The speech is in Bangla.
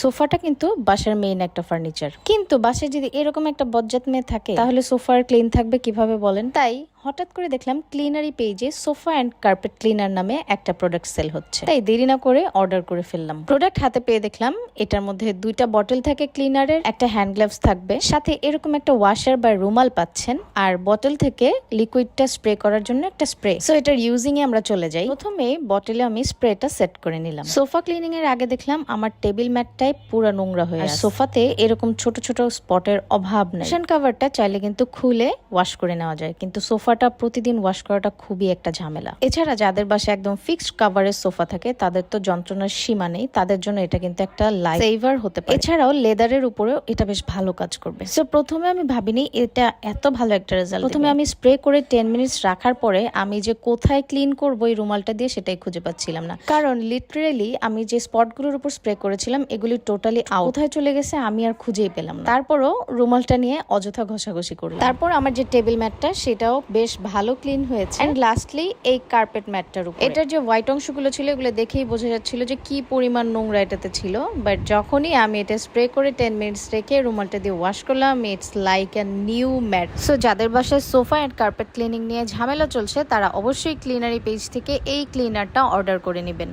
সোফাটা কিন্তু বাসার মেইন একটা ফার্নিচার কিন্তু বাসায় যদি এরকম একটা বজ্জাত মেয়ে থাকে, তাহলে সোফার ক্লিন থাকবে কীভাবে বলেন? তাই হঠাৎ করে দেখলাম ক্লিনারি পেজে সোফা অ্যান্ড কার্পেট ক্লিনার নামে একটা প্রোডাক্ট সেল হচ্ছে। তাই দেরি না করে অর্ডার করে ফেললাম। প্রোডাক্ট হাতে পেয়ে দেখলাম, এটার মধ্যে দুইটা বটল থাকে ক্লিনারের একটা হ্যান্ড গ্লাভস থাকবে। সাথে এরকম একটা ওয়াশার বা রুমাল পাচ্ছেন, আর বটল থেকে লিকুইডটা স্প্রে করার জন্য একটা স্প্রে সো এটার ইউজিং এ আমরা চলে যাই। প্রথমে বটলে আমি স্প্রেটা সেট করে নিলাম। সোফা ক্লিনিং এর আগে দেখলাম আমার টেবিল ম্যাটটাই পুরো নোংরা হয়ে আর সোফাতে এরকম ছোট ছোট স্পটের অভাব নেই। কুশন কাভারটা চাইলে কিন্তু খুলে ওয়াশ করে নেওয়া যায় কিন্তু সোফাটা প্রতিদিন ওয়াশ করাটা খুবই একটা ঝামেলা। এছাড়া যাদের বাসায় একদম ফিক্সড কাভারের সোফা থাকে তাদের তো যন্ত্রণার সীমা নেই তাদের জন্য এটা কিন্তু একটা লাইফ সেভার হতে পারে। এছাড়াও লেদারের উপরেও এটা বেশ ভালো কাজ করবে। সো প্রথমে আমি ভাবিনি এটা এত ভালো একটা রেজাল্ট প্রথমে আমি স্প্রে করে টেন মিনিটস রাখার পরে আমি যে কোথায় ক্লিন করব এই রুমালটা দিয়ে সেটাই খুঁজে পাচ্ছিলাম না। কারণ লিটারেলি আমি যে স্পটগুলোর উপর স্প্রে করেছিলাম এগুলি টোটালি কোথায় চলে গেছে আমি আর খুঁজেই পেলাম না। তারপরও রুমালটা নিয়ে অযথা ঘষাঘষি করলাম। তারপর আমার যে টেবিল ম্যাটটা সেটাও বেশ ভালো ক্লিন হয়েছে। এন্ড লাস্টলি এই কার্পেট ম্যাটটার উপর। এটার যে হোয়াইট অংশগুলো ছিল এগুলো দেখেই বোঝা যাচ্ছিল যে কি পরিমাণ নোংরা এটাতে ছিল। বাট যখনই আমি এটা স্প্রে করে টেন মিনিটস রেখে রুমালটা দিয়ে ওয়াশ করলাম it's like a new mat so যাদের বাসায় সোফা এন্ড কার্পেট ক্লিনিং নিয়ে ঝামেলা চলছে তারা অবশ্যই ক্লিনারি পেজ থেকে এই ক্লিনারটা অর্ডার করে নেবেন।